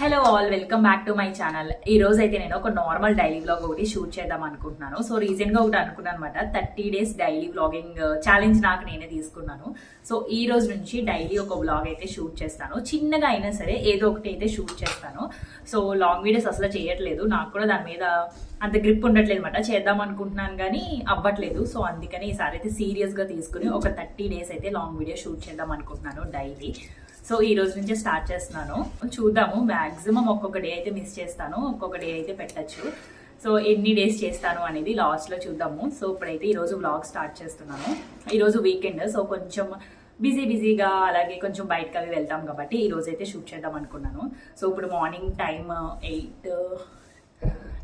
Hello all welcome back to my channel ఈ రోజు అయితే నేను ఒక నార్మల్ డైలీ బ్లాగ్ ఒకటి షూట్ చేద్దాం అనుకుంటున్నాను. సో రీసెంట్గా ఒకటి అనుకున్నాను అనమాట thirty days daily vlogging challenge నాకు నేనే తీసుకున్నాను. సో ఈ రోజు నుంచి డైలీ ఒక వ్లాగ్ అయితే షూట్ చేస్తాను. చిన్నగా అయినా సరే ఏదో ఒకటి అయితే షూట్ చేస్తాను. సో లాంగ్ వీడియోస్ అసలు చేయట్లేదు. నాకు కూడా దాని మీద అంత గ్రిప్ ఉండట్లేదు అనమాట చేద్దాం అనుకుంటున్నాను కానీ అవ్వట్లేదు. సో అందుకని ఈసారి అయితే సీరియస్గా తీసుకుని ఒక థర్టీ డేస్ అయితే లాంగ్ వీడియో షూట్ చేద్దాం అనుకుంటున్నాను డైలీ సో ఈ రోజు నుంచి స్టార్ట్ చేస్తున్నాను. చూద్దాము మ్యాక్సిమం ఒక్కొక్క డే అయితే మిస్ చేస్తాను. ఒక్కొక్క డే అయితే పెట్టచ్చు. సో ఎన్ని డేస్ చేస్తాను అనేది లాస్ట్లో చూద్దాము. సో ఇప్పుడైతే ఈరోజు రోజు వ్లాగ్ స్టార్ట్ చేస్తున్నాను. ఈరోజు వీకెండ్ సో కొంచెం బిజీ బిజీగా అలాగే కొంచెం బయటకు అవి వెళ్తాం కాబట్టి ఈరోజు అయితే షూట్ చేద్దాం అనుకున్నాను. సో ఇప్పుడు మార్నింగ్ టైం ఎయిట్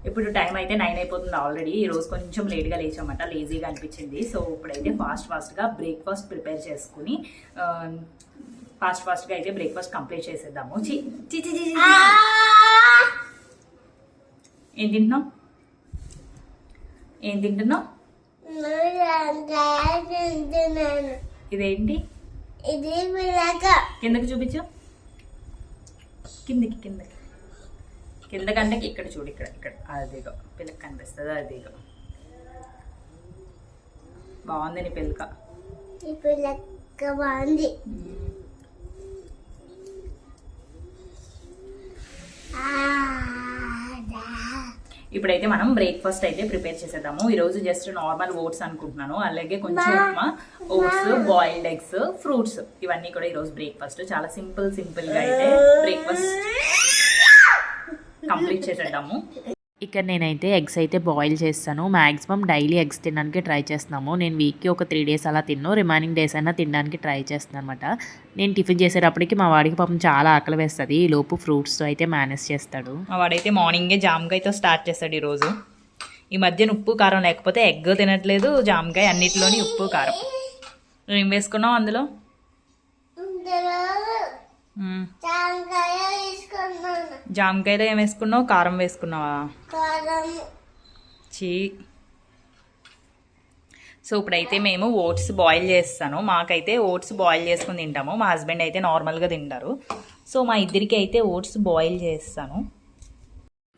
ఇప్పుడు టైం అయితే నైన్ అయిపోతుంది ఆల్రెడీ. ఈ రోజు కొంచెం లేట్గా లేచామట లేజీగా అనిపించింది. సో ఇప్పుడైతే ఫాస్ట్ ఫాస్ట్గా బ్రేక్ఫాస్ట్ ప్రిపేర్ చేసుకుని ఫాస్ట్ ఫాస్ట్గా అయితే బ్రేక్ఫాస్ట్ కంప్లీట్ చేసేద్దాము. ఏం తింటున్నావు? ఏం తింటున్నావు? ఇదేంటి? ఇది కిందకి చూపించు. కిందకి కిందకి. కిందకంటే ఇక్కడ చూడు ఇక్కడ ఇక్కడ. అదిగో పిల్లకి కనిపిస్తుంది అదిగో. బాగుంది నీ పిల్లక. ఈ పిల్లక బాగుంది. ఇప్పుడైతే మనం బ్రేక్ఫాస్ట్ అయితే ప్రిపేర్ చేసేద్దాము. ఈ రోజు జస్ట్ నార్మల్ ఓట్స్ అనుకుంటున్నాను. అలాగే కొంచెం upma oats boiled eggs fruits ఇవన్నీ కూడా ఈ రోజు బ్రేక్ఫాస్ట్ చాలా సింపుల్ సింపుల్గా అయితే బ్రేక్ఫాస్ట్ కంప్లీట్ చేసేద్దాము. ఇక్కడ నేనైతే ఎగ్స్ అయితే బాయిల్ చేస్తాను. మ్యాక్సిమం డైలీ ఎగ్స్ తినడానికి ట్రై చేస్తున్నాము. నేను వీక్కి ఒక త్రీ డేస్ అలా తిన్ను. రిమైనింగ్ డేస్ అయినా తినడానికి ట్రై చేస్తున్నాను అనమాట నేను టిఫిన్ చేసేటప్పటికి మా వాడికి పాపం చాలా ఆకలి వేస్తుంది. ఈ లోపు ఫ్రూట్స్తో అయితే మేనేజ్ చేస్తాడు. మా వాడైతే మార్నింగే జామకాయతో స్టార్ట్ చేస్తాడు ఈరోజు. ఈ మధ్యన ఉప్పు కారం లేకపోతే ఎగ్ తినట్లేదు జామకాయ అన్నిటిలోని ఉప్పు కారం. నువ్వేం వేసుకున్నావు అందులో? జామకాయలో ఏం వేసుకున్నావు? కారం వేసుకున్నావా? చీ. సో ఇప్పుడైతే మేము ఓట్స్ బాయిల్ చేస్తాను. మాకైతే ఓట్స్ బాయిల్ చేసుకుని తింటాము. మా హస్బెండ్ అయితే నార్మల్గా తింటారు. సో మా ఇద్దరికి అయితే ఓట్స్ బాయిల్ చేస్తాను.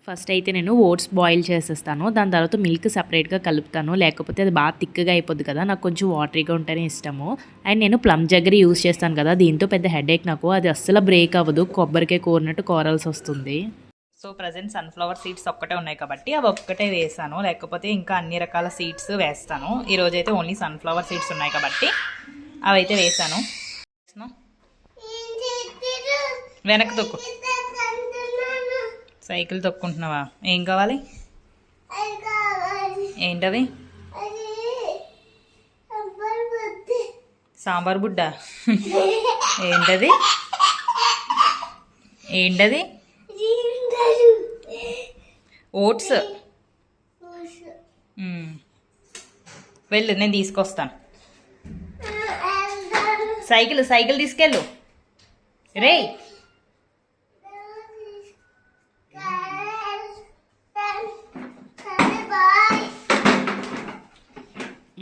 ఫస్ట్ అయితే నేను ఓట్స్ బాయిల్ చేసేస్తాను. దాని తర్వాత మిల్క్ సపరేట్గా కలుపుతాను. లేకపోతే అది బాగా తిక్కగా అయిపోద్ది కదా. నాకు కొంచెం వాటరీగా ఉంటేనే ఇష్టము. అండ్ నేను ప్లమ్ జగ్గరి యూస్ చేస్తాను కదా. దీంతో పెద్ద హెడేక్ నాకు. అది అస్సలు బ్రేక్ అవ్వదు. కొబ్బరికాయ కోరినట్టు కోరాల్సి వస్తుంది. సో ప్రజెంట్ సన్ఫ్లవర్ సీడ్స్ ఒక్కటే ఉన్నాయి కాబట్టి అవి ఒక్కటే వేసాను. లేకపోతే ఇంకా అన్ని రకాల సీడ్స్ వేస్తాను. ఈరోజు అయితే ఓన్లీ సన్ఫ్లవర్ సీడ్స్ ఉన్నాయి కాబట్టి అవి అయితే వేసాను వెనక్కి తొక్కు. సైకిల్ తొక్కుంటున్నావా? ఏం కావాలి? ఏంటవి? సాంబార్ బుడ్డ. ఏంటది? ఏంటది? ఓట్స్. వెళ్ళు నేను తీసుకొస్తాను. సైకిల్ సైకిల్ తీసుకెళ్ళు. రే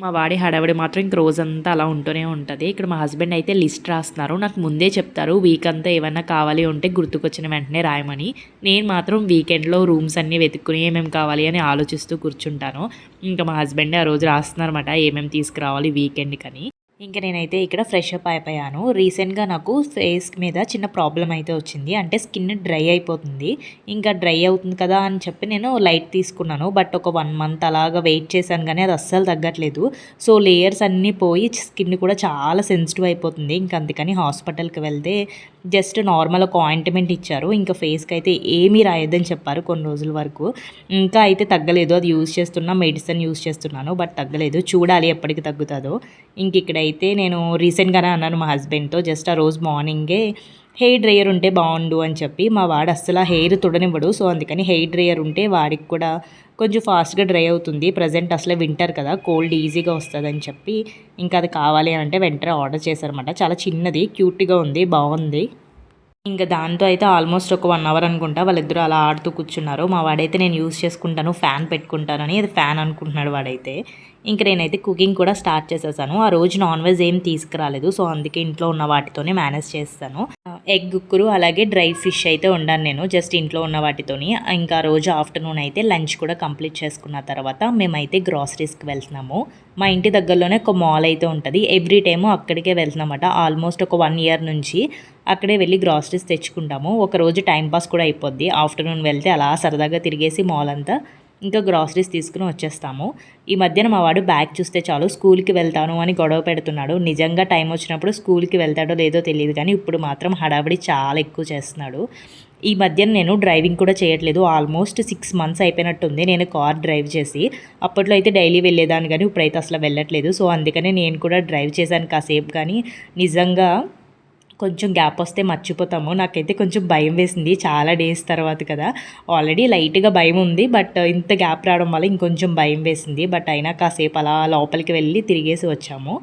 మా వాడి హడావిడి మాత్రం ఇంక రోజంతా అలా ఉంటూనే ఉంటుంది. ఇక్కడ మా హస్బెండ్ అయితే లిస్ట్ రాస్తున్నారు. నాకు ముందే చెప్తారు వీక్ అంతా ఏమైనా కావాలి ఉంటే గుర్తుకొచ్చిన వెంటనే రాయమని. నేను మాత్రం వీకెండ్లో రూమ్స్ అన్నీ వెతుక్కుని ఏమేమి కావాలి అని ఆలోచిస్తూ కూర్చుంటాను. ఇంకా మా హస్బెండ్ ఆ రోజు రాస్తున్నారన్నమాట ఏమేమి తీసుకురావాలి వీకెండ్కి అని ఇంకా నేనైతే ఇక్కడ ఫ్రెష్ అప్ అయిపోయాను. రీసెంట్గా నాకు ఫేస్ మీద చిన్న ప్రాబ్లం అయితే వచ్చింది. అంటే స్కిన్ డ్రై అయిపోతుంది. ఇంకా డ్రై అవుతుంది కదా అని చెప్పి నేను లైట్ తీసుకున్నాను. బట్ ఒక వన్ మంత్ అలాగా వెయిట్ చేశాను కానీ అది అస్సలు తగ్గట్లేదు. సో లేయర్స్ అన్నీ పోయి స్కిన్ కూడా చాలా సెన్సిటివ్ అయిపోతుంది. ఇంకా అందుకని హాస్పిటల్కి వెళ్తే జస్ట్ నార్మల్ ఒక ఆయింట్మెంట్ ఇచ్చారు. ఇంకా ఫేస్కి అయితే ఏమీ రాయొద్దని చెప్పారు కొన్ని రోజుల వరకు. ఇంకా అయితే తగ్గలేదు. అది యూజ్ చేస్తున్నా మెడిసిన్ యూజ్ చేస్తున్నాను. బట్ తగ్గలేదు. చూడాలి ఎప్పటికి తగ్గుతుందో. ఇంక అయితే నేను రీసెంట్గానే అన్నాను మా హస్బెండ్తో జస్ట్ ఆ రోజు మార్నింగే హెయిర్ డ్రయర్ ఉంటే బాగుండు అని చెప్పి. మా వాడు అస్సలు ఆ హెయిర్ తుడనివ్వడు. సో అందుకని హెయిర్ డ్రయర్ ఉంటే వాడికి కూడా కొంచెం ఫాస్ట్గా డ్రై అవుతుంది. ప్రజెంట్ అసలే వింటర్ కదా కోల్డ్ ఈజీగా వస్తుంది అని చెప్పి ఇంకా అది కావాలి అని అంటే వెంటనే ఆర్డర్ చేశారన్నమాట. చాలా చిన్నది క్యూట్గా ఉంది బాగుంది. ఇంకా దాంతో అయితే ఆల్మోస్ట్ ఒక వన్ అవర్ అనుకుంటా వాళ్ళిద్దరూ అలా ఆడుతూ కూర్చున్నారు. మా వాడైతే నేను యూస్ చేసుకుంటాను ఫ్యాన్ పెట్టుకుంటానని. అది ఫ్యాన్ అనుకుంటున్నాడు వాడైతే. ఇంకా నేనైతే కుకింగ్ కూడా స్టార్ట్ చేసేసాను. ఆ రోజు నాన్ వెజ్ ఏం తీసుకురాలేదు సో అందుకే ఇంట్లో ఉన్న వాటితోనే మేనేజ్ చేస్తాను. ఎగ్ గుక్కురు అలాగే డ్రై ఫిష్ అయితే ఉండాను నేను జస్ట్ ఇంట్లో ఉన్న వాటితోని. ఇంకా రోజు ఆఫ్టర్నూన్ అయితే లంచ్ కూడా కంప్లీట్ చేసుకున్న తర్వాత మేమైతే గ్రాసరీస్కి వెళ్తున్నాము. మా ఇంటి దగ్గరలోనే ఒక మాల్ అయితే ఉంటుంది. ఎవ్రీ టైము అక్కడికే వెళ్తున్నామట. ఆల్మోస్ట్ ఒక వన్ ఇయర్ నుంచి అక్కడే వెళ్ళి గ్రాసరీస్ తెచ్చుకుంటాము. ఒక రోజు కూడా అయిపోద్ది. ఆఫ్టర్నూన్ వెళ్తే అలా సరదాగా తిరిగేసి మాల్ అంతా ఇంకా గ్రాసరీస్ తీసుకుని వచ్చేస్తాము. ఈ మధ్యన మా వాడు బ్యాగ్ చూస్తే చాలు స్కూల్కి వెళ్తాను అని గొడవ పెడుతున్నాడు. నిజంగా టైం వచ్చినప్పుడు స్కూల్కి వెళ్తాడో లేదో తెలియదు కానీ ఇప్పుడు మాత్రం హడావిడి చాలా ఎక్కువ చేస్తున్నాడు. ఈ మధ్యన నేను డ్రైవింగ్ కూడా చేయట్లేదు. ఆల్మోస్ట్ సిక్స్ మంత్స్ అయిపోయినట్టుంది. నేను కార్ డ్రైవ్ చేసి అప్పట్లో అయితే డైలీ వెళ్ళేదాన్ని కానీ ఇప్పుడైతే అసలు వెళ్ళట్లేదు. సో అందుకనే నేను కూడా డ్రైవ్ చేశాను కాసేపు కానీ నిజంగా కొంచెం గ్యాప్ వస్తే మర్చిపోతాము. నాకైతే కొంచెం భయం వేసింది చాలా డేస్ తర్వాత కదా. ఆల్రెడీ లైట్గా భయం ఉంది బట్ ఇంత గ్యాప్ రావడం వల్ల ఇంకొంచెం భయం వేసింది. బట్ అయినా కాసేపు అలా లోపలికి వెళ్ళి తిరిగేసి వచ్చాము.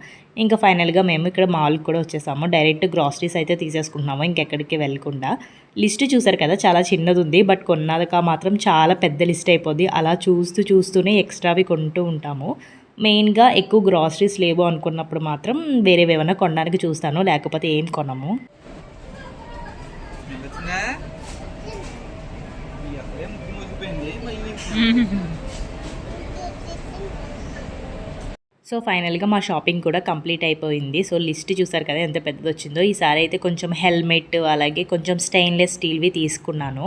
ఇంకా ఫైనల్గా మేము ఇక్కడ మాల్కి కూడా వచ్చేసాము. డైరెక్ట్ గ్రాసరీస్ అయితే తీసేసుకుంటున్నాము ఇంకెక్కడికి వెళ్ళకుండా. లిస్ట్ చూసారు కదా చాలా చిన్నది ఉంది బట్ కొన్నాక మాత్రం చాలా పెద్ద లిస్ట్ అయిపోద్ది. అలా చూస్తూ చూస్తూనే ఎక్స్ట్రావి కొంటూ ఉంటాము. మెయిన్గా ఎక్కువ గ్రాసరీస్ లేవు అనుకున్నప్పుడు మాత్రం వేరేవి ఏమైనా కొనడానికి చూస్తాను లేకపోతే ఏం కొనము. వచ్చిందా ఈ అప్పుడే ముక్కు ముగిపోయింది మళ్ళీ సో ఫైనల్గా మా షాపింగ్ కూడా కంప్లీట్ అయిపోయింది. సో లిస్ట్ చూసారు కదా ఎంత పెద్దది వచ్చిందో. ఈసారి అయితే కొంచెం హెల్మెట్ అలాగే కొంచెం స్టెయిన్లెస్ స్టీల్వి తీసుకున్నాను.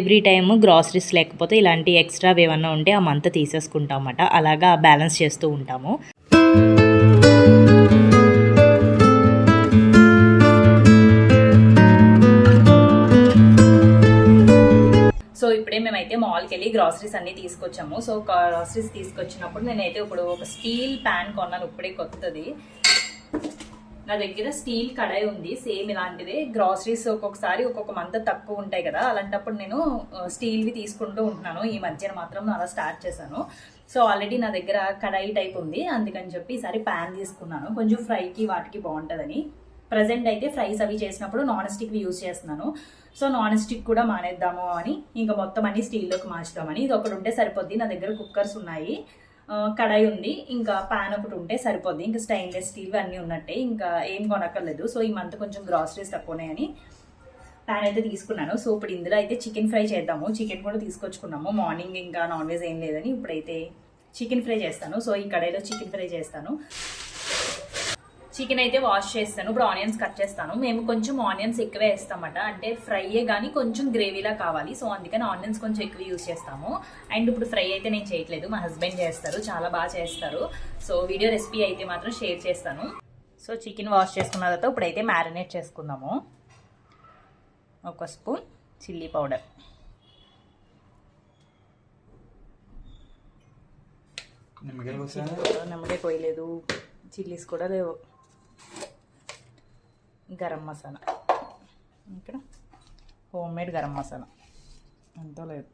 ఎవ్రీ టైమ్ గ్రాసరీస్ లేకపోతే ఇలాంటి ఎక్స్ట్రా ఏమన్నా ఉంటే ఆ మంత్ తీసేసుకుంటాం అలాగా బ్యాలెన్స్ చేస్తూ ఉంటాము. ఇప్పుడే మేమైతే మాల్కి వెళ్ళి గ్రాసరీస్ అన్ని తీసుకొచ్చాము. సో గ్రాసరీస్ తీసుకొచ్చినప్పుడు నేనైతే ఇప్పుడు ఒక స్టీల్ ప్యాన్ కొన్నాను. ఇప్పుడే కొత్తది. నా దగ్గర స్టీల్ కడాయి ఉంది. సేమ్ ఇలాంటిదే. గ్రాసరీస్ ఒక్కొక్కసారి ఒక్కొక్క మంత్ తక్కువ ఉంటాయి కదా. అలాంటప్పుడు నేను స్టీల్వి తీసుకుంటూ ఉంటున్నాను. ఈ మధ్యన మాత్రం అలా స్టార్ట్ చేశాను. సో ఆల్రెడీ నా దగ్గర కడాయి టైప్ ఉంది. అందుకని చెప్పి ఈసారి ప్యాన్ తీసుకున్నాను. కొంచెం ఫ్రైకి వాటికి బాగుంటుందని. ప్రజెంట్ అయితే ఫ్రైస్ అవి చేసినప్పుడు నాన్ స్టిక్ యూజ్ చేస్తున్నాను. సో నాన్ స్టిక్ కూడా మానేద్దాము అని ఇంకా మొత్తం అన్ని స్టీల్లోకి మార్చుదామని. ఇది ఒకటి ఉంటే సరిపోద్ది నా దగ్గర కుక్కర్స్ ఉన్నాయి. కడాయి ఉంది ఇంకా పాన్ ఒకటి ఉంటే సరిపోద్ది. ఇంకా స్టెయిన్లెస్ స్టీల్ అన్నీ ఉన్నట్టే ఇంకా ఏం కొనక్కర్లేదు. సో ఈ మంత్ కొంచెం గ్రాసరీస్ తక్కువనాయని ప్యాన్ అయితే తీసుకున్నాను. సో ఇప్పుడు ఇందులో అయితే చికెన్ ఫ్రై చేద్దాము. చికెన్ కూడా తీసుకొచ్చుకున్నాము. మార్నింగ్ ఇంకా నాన్ వెజ్ ఏం లేదని ఇప్పుడైతే చికెన్ ఫ్రై చేస్తాను. సో ఈ కడాయిలో చికెన్ ఫ్రై చేస్తాను. చికెన్ అయితే వాష్ చేస్తాను. ఇప్పుడు ఆనియన్స్ కట్ చేస్తాను. మేము కొంచెం ఆనియన్స్ ఎక్కువే వేస్తామట. అంటే ఫ్రైయే కానీ కొంచెం గ్రేవీలా కావాలి. సో అందుకని ఆనియన్స్ కొంచెం ఎక్కువ యూస్ చేస్తాము. అండ్ ఇప్పుడు ఫ్రై అయితే నేను చేయట్లేదు. మా హస్బెండ్ చేస్తారు. చాలా బాగా చేస్తారు. సో వీడియో రెసిపీ అయితే మాత్రం షేర్ చేస్తాను. సో చికెన్ వాష్ చేసుకున్న తర్వాత ఇప్పుడైతే మ్యారినేట్ చేసుకుందాము. ఒక స్పూన్ చిల్లీ పౌడర్. నిమ్మకాయ పోయలేదు. చిల్లీస్ కూడా లేవు. గరం మసాలా. ఇక్కడ హోమ్ మేడ్ గరం మసాలా. ఎంతో లేదు.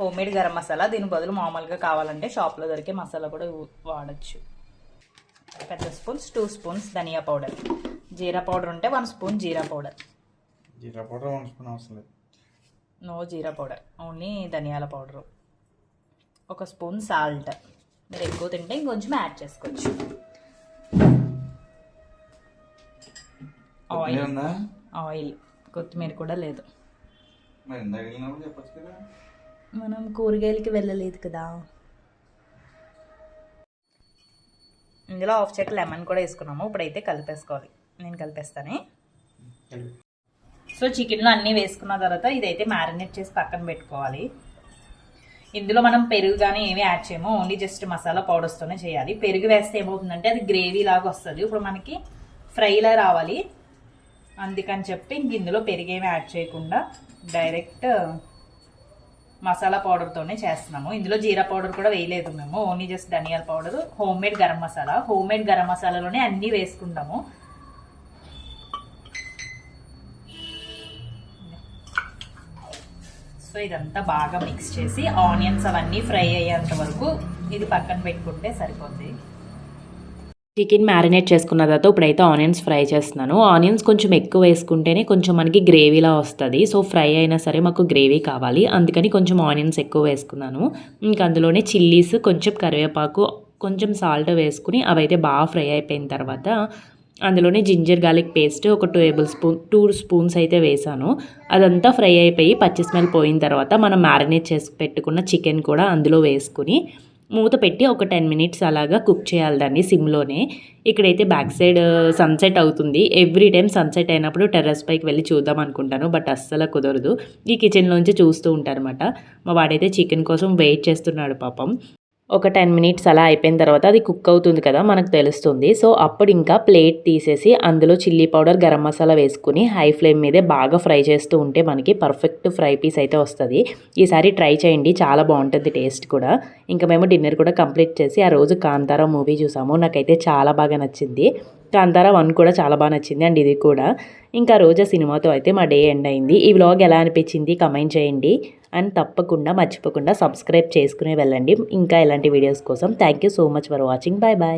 హోమ్ మేడ్ గరం మసాలా దీని బదులు మామూలుగా కావాలంటే షాప్లో దొరికే మసాలా కూడా వాడచ్చు. పెద్ద స్పూన్స్ టూ స్పూన్స్ ధనియా పౌడర్. జీరా పౌడర్ ఉంటే వన్ స్పూన్ జీరా పౌడర్. జీరా పౌడర్ వన్ స్పూన్ అవసరం లేదు. నో జీరా పౌడర్ ఓన్లీ ధనియాల పౌడరు. ఒక స్పూన్ సాల్ట్. మీరు ఎక్కువ తింటే ఇంకొంచెం యాడ్ చేసుకోవచ్చు. ఆయిల్ ఆయిల్ కొత్తిమీర కూడా లేదు. మనం కూరగాయలకి వెళ్ళలేదు కదా. ఇందులో హాఫ్ చెక్క లెమన్ కూడా వేసుకున్నాము. ఇప్పుడైతే కలిపేసుకోవాలి. నేను కలిపేస్తానే. కలిపి. సో చికెన్లో అన్నీ వేసుకున్న తర్వాత ఇదైతే మ్యారినేట్ చేసి పక్కన పెట్టుకోవాలి. ఇందులో మనం పెరుగు కానీ ఏమీ యాడ్ చేయము. ఓన్లీ జస్ట్ మసాలా పౌడర్స్తోనే చేయాలి. పెరుగు వేస్తే ఏమవుతుందంటే అది గ్రేవీ లాగా వస్తుంది. ఇప్పుడు మనకి ఫ్రైలా రావాలి. అందుకని చెప్పి ఇంక ఇందులో పెరిగేమి యాడ్ చేయకుండా డైరెక్ట్ మసాలా పౌడర్తోనే చేస్తున్నాము. ఇందులో జీరా పౌడర్ కూడా వేయలేదు మేము. ఓన్లీ జస్ట్ ధనియాల powder home made garam masala. Home made garam మసాలాలోనే అన్నీ వేసుకుంటాము. సో ఇదంతా బాగా మిక్స్ చేసి ఆనియన్స్ అవన్నీ ఫ్రై అయ్యేంత వరకు ఇది పక్కన పెట్టుకుంటే సరిపోద్ది. చికెన్ మ్యారినేట్ చేసుకున్న తర్వాత ఇప్పుడైతే ఆనియన్స్ ఫ్రై చేస్తున్నాను. ఆనియన్స్ కొంచెం ఎక్కువ వేసుకుంటేనే కొంచెం మనకి గ్రేవీలా వస్తుంది. సో ఫ్రై అయినా సరే మాకు గ్రేవీ కావాలి. అందుకని కొంచెం ఆనియన్స్ ఎక్కువ వేసుకున్నాను. ఇంకా అందులోనే చిల్లీస్ కొంచెం కరివేపాకు కొంచెం సాల్ట్ వేసుకుని అవైతే బాగా ఫ్రై అయిపోయిన తర్వాత అందులోనే జింజర్ గార్లిక్ పేస్ట్ ఒక టేబుల్ స్పూన్ టూ స్పూన్స్ అయితే వేసాను. అదంతా ఫ్రై అయిపోయి పచ్చి స్మెల్ పోయిన తర్వాత మనం మ్యారినేట్ చేసి పెట్టుకున్న చికెన్ కూడా అందులో వేసుకుని మూత పెట్టి ఒక టెన్ మినిట్స్ అలాగా కుక్ చేయాలి దాన్ని సిమ్లోనే. ఇక్కడైతే బ్యాక్ సైడ్ సన్సెట్ అవుతుంది. ఎవ్రీ టైం సన్సెట్ అయినప్పుడు టెర్రస్ పైకి వెళ్ళి చూద్దాం అనుకుంటాను బట్ అస్సలు కుదరదు. ఈ కిచెన్లోంచి చూస్తూ ఉంటారనమాట మా వాడైతే చికెన్ కోసం వెయిట్ చేస్తున్నాడు పాపం. ఒక టెన్ మినిట్స్ అలా అయిపోయిన తర్వాత అది కుక్ అవుతుంది కదా మనకు తెలుస్తుంది. సో అప్పుడు ఇంకా ప్లేట్ తీసేసి అందులో చిల్లీ పౌడర్ గరం మసాలా వేసుకుని హై ఫ్లేమ్ మీదే బాగా ఫ్రై చేస్తూ ఉంటే మనకి పర్ఫెక్ట్ ఫ్రై పీస్ అయితే వస్తుంది. ఈసారి ట్రై చేయండి చాలా బాగుంటుంది టేస్ట్ కూడా. ఇంకా మేము డిన్నర్ కూడా కంప్లీట్ చేసి ఆ రోజు కాంతారా మూవీ చూసాము. నాకైతే చాలా బాగా నచ్చింది. కాంతారా వన్ కూడా చాలా బాగా నచ్చింది అండ్ ఇది కూడా. ఇంకా రోజా సినిమాతో అయితే మా డే ఎండ్ అయింది. ఈ వ్లాగ్ ఎలా అనిపించింది కమెంట్ చేయండి. అండ్ తప్పకుండా మర్చిపోకుండా సబ్స్క్రైబ్ చేసుకుని వెళ్ళండి. ఇంకా ఇలాంటి వీడియోస్ కోసం thank you so much for watching. Bye bye